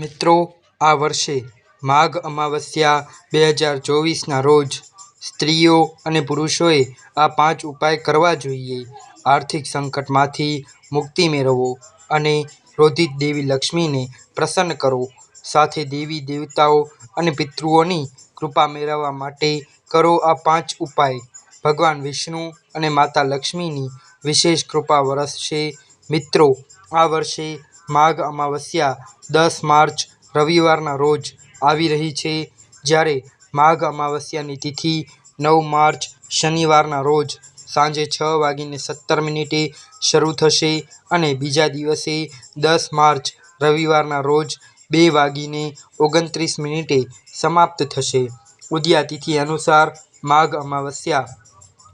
મિત્રો, આ વર્ષે માઘ અમાવસ્યા બે હજાર ચોવીસના રોજ સ્ત્રીઓ અને પુરુષોએ આ પાંચ ઉપાય કરવા જોઈએ. આર્થિક સંકટમાંથી મુક્તિ મેળવો અને ક્રોધિત દેવી લક્ષ્મીને પ્રસન્ન કરો. સાથે દેવી દેવતાઓ અને પિતૃઓની કૃપા મેળવવા માટે કરો આ પાંચ ઉપાય. ભગવાન વિષ્ણુ અને માતા લક્ષ્મીની વિશેષ કૃપા વરસશે. મિત્રો, આ વર્ષે માઘ અમાવસ્યા, દસ માર્ચ, રવિવારના રોજ આવી રહી છે. જ્યારે માઘ અમાવસ્યાની તિથિ નવ માર્ચ, શનિવારના રોજ સાંજે છ વાગીને સત્તર મિનિટે શરૂ થશે અને બીજા દિવસે દસ માર્ચ, રવિવારના રોજ બે વાગીને ઓગણત્રીસ મિનિટે સમાપ્ત થશે. ઉદ્યા તિથિ અનુસાર માઘ અમાવસ્યા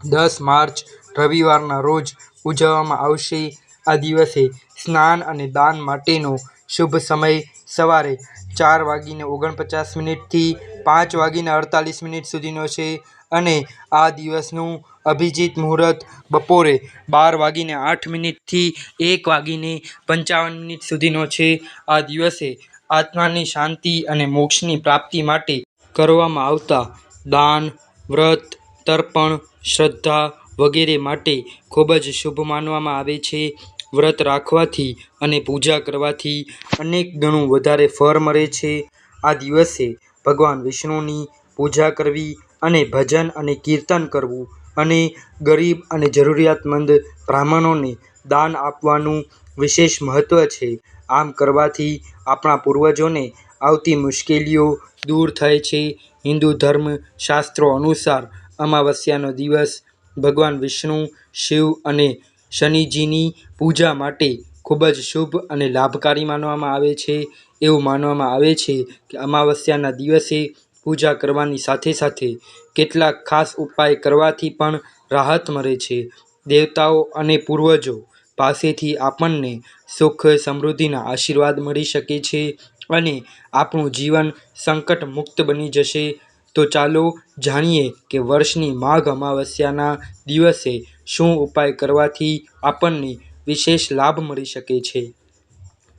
દસ માર્ચ, રવિવારના રોજ ઉજવવામાં આવશે. આ દિવસે સ્નાન અને દાન માટેનો શુભ સમય સવારે ચાર વાગીને ઓગણપચાસ મિનિટથી પાંચ વાગીને અડતાલીસ મિનિટ સુધીનો છે અને આ દિવસનું અભિજીત મુહૂર્ત બપોરે બાર વાગીને આઠ મિનિટથી એક વાગીને પંચાવન મિનિટ સુધીનો છે. આ દિવસે આત્માની શાંતિ અને મોક્ષની પ્રાપ્તિ માટે કરવામાં આવતા દાન, વ્રત, તર્પણ, શ્રદ્ધા વગેરે માટે ખૂબ જ શુભ માનવામાં આવે છે. વ્રત રાખવાથી અને પૂજા કરવાથી અનેક ગણું વધારે ફળ મળે છે. આ દિવસે ભગવાન વિષ્ણુની પૂજા કરવી અને ભજન અને કીર્તન કરવું અને ગરીબ અને જરૂરિયાતમંદ બ્રાહ્મણોને દાન આપવાનું વિશેષ મહત્ત્વ છે. આમ કરવાથી આપણા પૂર્વજોને આવતી મુશ્કેલીઓ દૂર થાય છે. હિન્દુ ધર્મ શાસ્ત્રો અનુસાર અમાવસ્યાનો દિવસ ભગવાન વિષ્ણુ, શિવ અને શનિજીની પૂજા માટે ખૂબ જ શુભ અને લાભકારી માનવામાં આવે છે. એવું માનવામાં આવે છે કે અમાવસ્યાના દિવસે પૂજા કરવાની સાથે સાથે કેટલાક ખાસ ઉપાય કરવાથી પણ રાહત મળે છે. દેવતાઓ અને પૂર્વજો પાસેથી આપણને સુખ, સમૃદ્ધિના આશીર્વાદ મળી શકે છે અને આપણું જીવન સંકટ મુક્ત બની જશે. તો ચાલો જાણીએ કે વર્ષની માઘ અમાવસ્યાના દિવસે શું ઉપાય કરવાથી આપણને વિશેષ લાભ મળી શકે છે?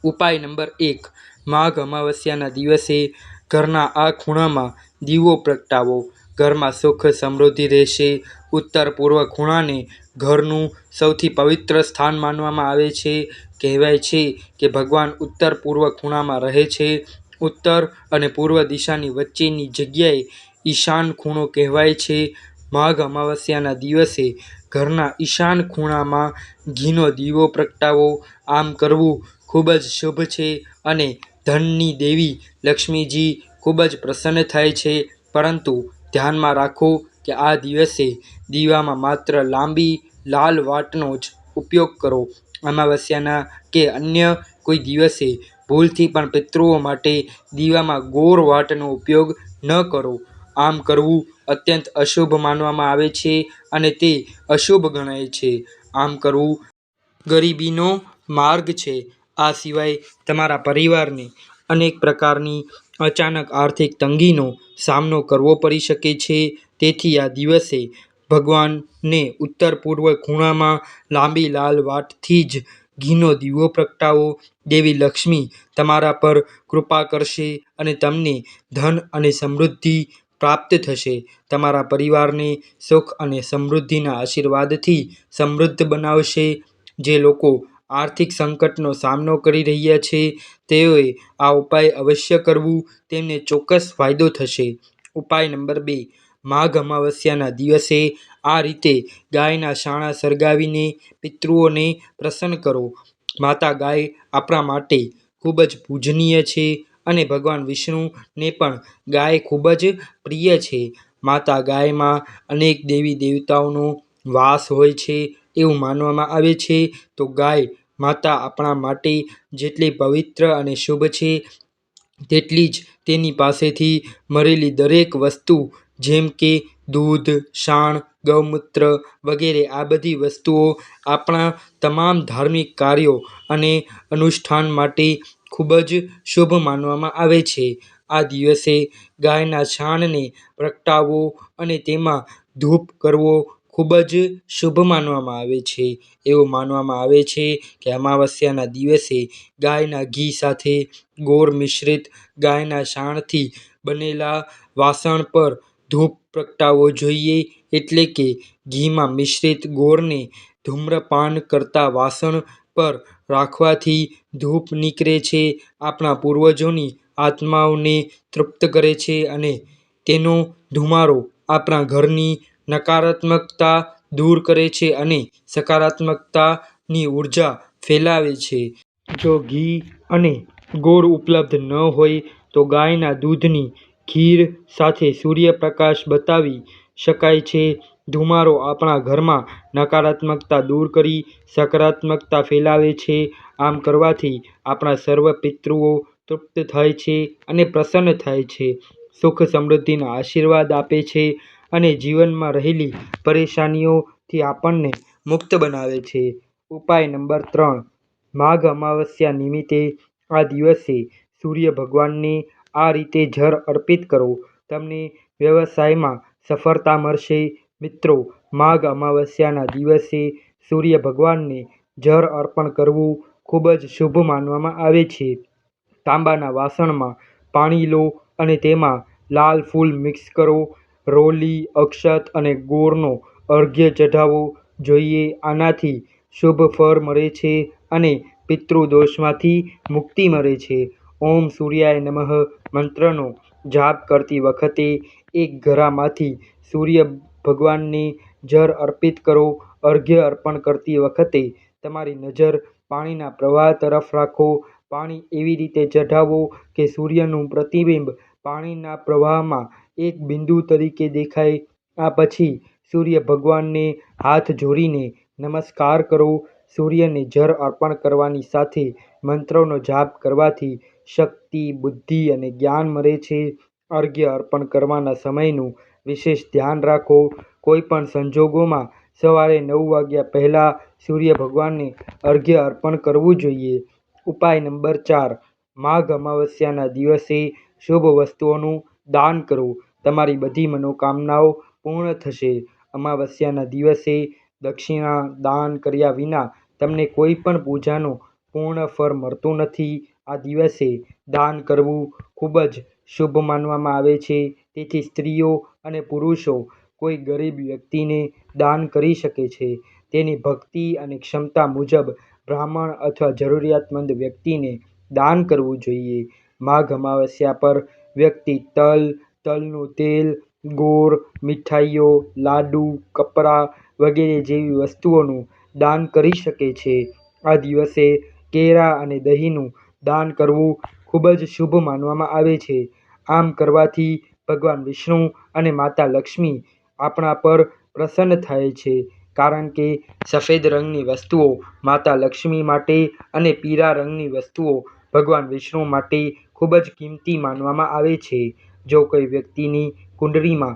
ઉપાય નંબર એક. માઘ અમાવસ્યાના દિવસે ઘરના આ ખૂણામાં દીવો પ્રગટાવો. ઘરમાં સુખ સમૃદ્ધિ રહેશે. ઉત્તર પૂર્વ ખૂણાને ઘરનું સૌથી પવિત્ર સ્થાન માનવામાં આવે છે. કહેવાય છે કે ભગવાન ઉત્તર પૂર્વ ખૂણામાં રહે છે. ઉત્તર અને પૂર્વ દિશાની વચ્ચેની જગ્યાએ ઈશાન ખૂણો કહેવાય છે. માઘ અમાવસ્યાના દિવસે ઘરના ઈશાન ખૂણામાં ઘીનો દીવો પ્રગટાવો. આમ કરવું ખૂબ જ શુભ છે અને ધનની દેવી લક્ષ્મીજી ખૂબ જ પ્રસન્ન થાય છે. પરંતુ ધ્યાનમાં રાખો કે આ દિવસે દીવામાં માત્ર લાંબી, લાલ વાટનો જ ઉપયોગ કરો. અમાવસ્યાના કે અન્ય કોઈ દિવસે ભૂલથી પણ પિતૃઓ માટે દીવામાં ગોળ વાટનો ઉપયોગ ન કરો. આમ કરવું અત્યંત અશુભ માનવામાં આવે છે અને તે અશુભ ગણાય છે. આમ કરવું ગરીબીનો માર્ગ છે. આ સિવાય તમારા પરિવારને અનેક પ્રકારની અચાનક આર્થિક તંગીનો સામનો કરવો પડી શકે છે. તેથી આ દિવસે ભગવાનને ઉત્તર પૂર્વ ખૂણામાં લાંબી લાલ વાટથી જ ઘીનો દીવો પ્રગટાવો. દેવી લક્ષ્મી તમારા પર કૃપા કરશે અને તમને ધન અને સમૃદ્ધિ પ્રાપ્ત થશે. તમારા પરિવારને સુખ અને સમૃદ્ધિના આશીર્વાદથી સમૃદ્ધ બનાવશે. જે લોકો આર્થિક સંકટનો સામનો કરી રહ્યા છે, તેઓએ આ ઉપાય અવશ્ય કરવું. તેમને ચોક્કસ ફાયદો થશે. ઉપાય નંબર બે. માઘ અમાવસ્યાના દિવસે આ રીતે ગાયના શાણા સળગાવીને પિતૃઓને પ્રસન્ન કરો. માતા ગાય આપણા માટે ખૂબ જ પૂજનીય છે અને ભગવાન વિષ્ણુને પણ ગાય ખૂબ જ પ્રિય છે. માતા ગાયમાં અનેક દેવી દેવતાઓનો વાસ હોય છે એવું માનવામાં આવે છે. તો ગાય માતા આપણા માટે જેટલી પવિત્ર અને શુભ છે, તેટલી જ તેની પાસેથી મળેલી દરેક વસ્તુ જેમ કે દૂધ છાણ ગૌમૂત્ર વગેરે આ બધી વસ્તુઓ આપણા તમામ ધાર્મિક કાર્યો અને અનુષ્ઠાન માટે ખૂબ જ શુભ માનવામાં આવે છે. આ દિવસે ગાયના છાણને પ્રગટાવવો અને તેમાં ધૂપ કરવો ખૂબ જ શુભ માનવામાં આવે છે. એવું માનવામાં આવે છે કે અમાવસ્યાના દિવસે ગાયના ઘી સાથે ગોળ મિશ્રિત ગાયના છાણથી બનેલા વાસણ પર ધૂપ પ્રગટાવવો જોઈએ એટલે કે ઘીમાં મિશ્રિત ગોળને ધૂમ્રપાન કરતા વાસણ પર રાખવાથી ધૂપ નીકળે છે, આપણા પૂર્વજોની આત્માઓને તૃપ્ત કરે છે અને તેનો ધુમારો આપણા ઘરની નકારાત્મકતા દૂર કરે છે અને સકારાત્મકતાની ઊર્જા ફેલાવે છે. જો ઘી અને ગોળ ઉપલબ્ધ ન હોય તો ગાયના દૂધની ખીર સાથે સૂર્યપ્રકાશ બતાવી શકાય છે. ધુમારો આપણા ઘરમાં નકારાત્મકતા દૂર કરી સકારાત્મકતા ફેલાવે છે. આમ કરવાથી આપણા સર્વ પિતૃઓ તૃપ્ત થાય છે અને પ્રસન્ન થાય છે. સુખ સમૃદ્ધિના આશીર્વાદ આપે છે અને જીવનમાં રહેલી પરેશાનીઓથી આપણને મુક્ત બનાવે છે. ઉપાય નંબર ત્રણ. માઘ અમાવસ્યા નિમિત્તે આ દિવસે સૂર્ય ભગવાનને આ રીતે જળ અર્પિત કરો તમને વ્યવસાયમાં સફળતા મળશે. મિત્રો, માઘ અમાવસ્યાના દિવસે સૂર્ય ભગવાનને જળ અર્પણ કરવું ખૂબ જ શુભ માનવામાં આવે છે. તાંબાના વાસણમાં પાણી લો અને તેમાં લાલ ફૂલ મિક્સ કરો. રોલી, અક્ષત અને ગોળનો અર્ઘ્ય ચઢાવવો જોઈએ, આનાથી શુભ ફળ મળે છે અને પિતૃદોષમાંથી મુક્તિ મળે છે. ઓમ સૂર્યાય નમઃ. મંત્રનો જાપ કરતી વખતે એક ઘડામાંથી સૂર્ય ભગવાનને જળ અર્પિત કરો, અર્ઘ્ય અર્પણ કરતી વખતે તમારી નજર પાણીના પ્રવાહ તરફ રાખો, પાણી એવી રીતે ચઢાવો કે સૂર્યનું પ્રતિબિંબ પાણીના પ્રવાહમાં એક બિંદુ તરીકે દેખાય. આ પછી સૂર્ય ભગવાનને હાથ જોડીને નમસ્કાર કરો, સૂર્યને જળ અર્પણ કરવાની સાથે મંત્રનો જાપ કરવાથી શક્તિ, બુદ્ધિ અને જ્ઞાન મળે છે. અર્ઘ્ય અર્પણ કરવાના સમયનું વિશેષ ધ્યાન રાખો. કોઈપણ સંજોગોમાં સવારે નવ વાગ્યા પહેલાં સૂર્ય ભગવાનને અર્ઘ્ય અર્પણ કરવું જોઈએ. ઉપાય નંબર ચાર. માઘ અમાવસ્યાના દિવસે શુભ વસ્તુઓનું દાન કરો. તમારી બધી મનોકામનાઓ પૂર્ણ થશે. અમાવસ્યાના દિવસે દક્ષિણા દાન કર્યા વિના તમને કોઈ પણ પૂજાનું પૂર્ણ ફળ મળતું નથી. આ દિવસે દાન કરવું ખૂબ જ શુભ માનવામાં આવે છે. તેથી સ્ત્રીઓ અને પુરુષો કોઈ ગરીબ વ્યક્તિને દાન કરી શકે છે. તેની ભક્તિ અને ક્ષમતા મુજબ બ્રાહ્મણ અથવા જરૂરિયાતમંદ વ્યક્તિને દાન કરવું જોઈએ. માઘ અમાવસ્યા પર વ્યક્તિ તલ, તલનું તેલ, ગોળ, મીઠાઈઓ, લાડુ કપડાં વગેરે જેવી વસ્તુઓનું દાન કરી શકે છે. આ દિવસે કેળા અને દહીંનું દાન કરવું ખૂબ જ શુભ માનવામાં આવે છે. આમ કરવાથી ભગવાન વિષ્ણુ અને માતા લક્ષ્મી આપણા પર પ્રસન્ન થાય છે. કારણ કે સફેદ રંગની વસ્તુઓ માતા લક્ષ્મી માટે અને પીળા રંગની વસ્તુઓ ભગવાન વિષ્ણુ માટે ખૂબ જ કિંમતી માનવામાં આવે છે. જો કોઈ વ્યક્તિની કુંડળીમાં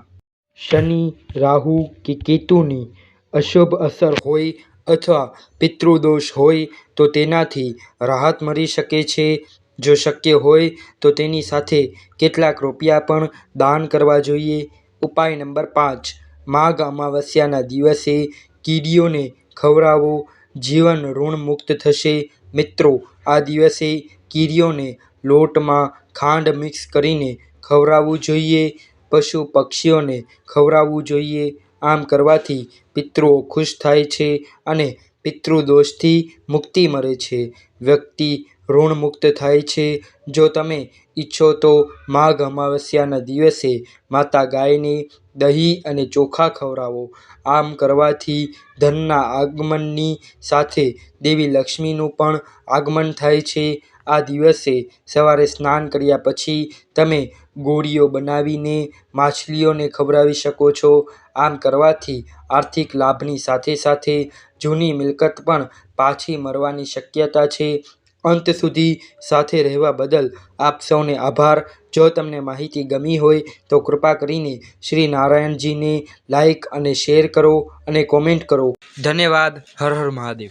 શનિ, રાહુ કે કેતુની અશુભ અસર હોય અથવા પિતૃદોષ હોય તો તેનાથી રાહત મળી શકે છે. જો શક્ય હોય તો તેની સાથે કેટલાક રૂપિયા પણ દાન કરવા જોઈએ. ઉપાય નંબર પાંચ. માઘ અમાવસ્યાના દિવસે કીડીઓને ખવડાવો. જીવન ઋણમુક્ત થશે. મિત્રો, આ દિવસે કીડીઓને લોટમાં ખાંડ મિક્સ કરીને ખવડાવવું જોઈએ. પશુ પક્ષીઓને ખવડાવવું જોઈએ. આમ કરવાથી પિતૃઓ ખુશ થાય છે અને પિતૃદોષથી મુક્તિ મળે છે. વ્યક્તિ ઋણમુક્ત થાય છે. જો તમે ઈચ્છો તો માઘ અમાવસ્યાના દિવસે માતા ગાયને દહીં અને ચોખા ખવડાવો. આમ કરવાથી ધનના આગમનની સાથે દેવી લક્ષ્મીનું પણ આગમન થાય છે. આ દિવસે સવારે સ્નાન કર્યા પછી તમે ગોળીઓ બનાવીને માછલીઓને ખવડાવી શકો છો. આમ કરવાથી આર્થિક લાભની સાથે સાથે જૂની મિલકત પણ પાછી મળવાની શક્યતા છે. અંત સુધી સાથે રહેવા બદલ આપ સૌને આભાર. જો તમને માહિતી ગમી હોય તો કૃપા કરીને શ્રી નારાયણજીને લાઈક અને શેર કરો અને કોમેન્ટ કરો. ધન્યવાદ. હર હર મહાદેવ.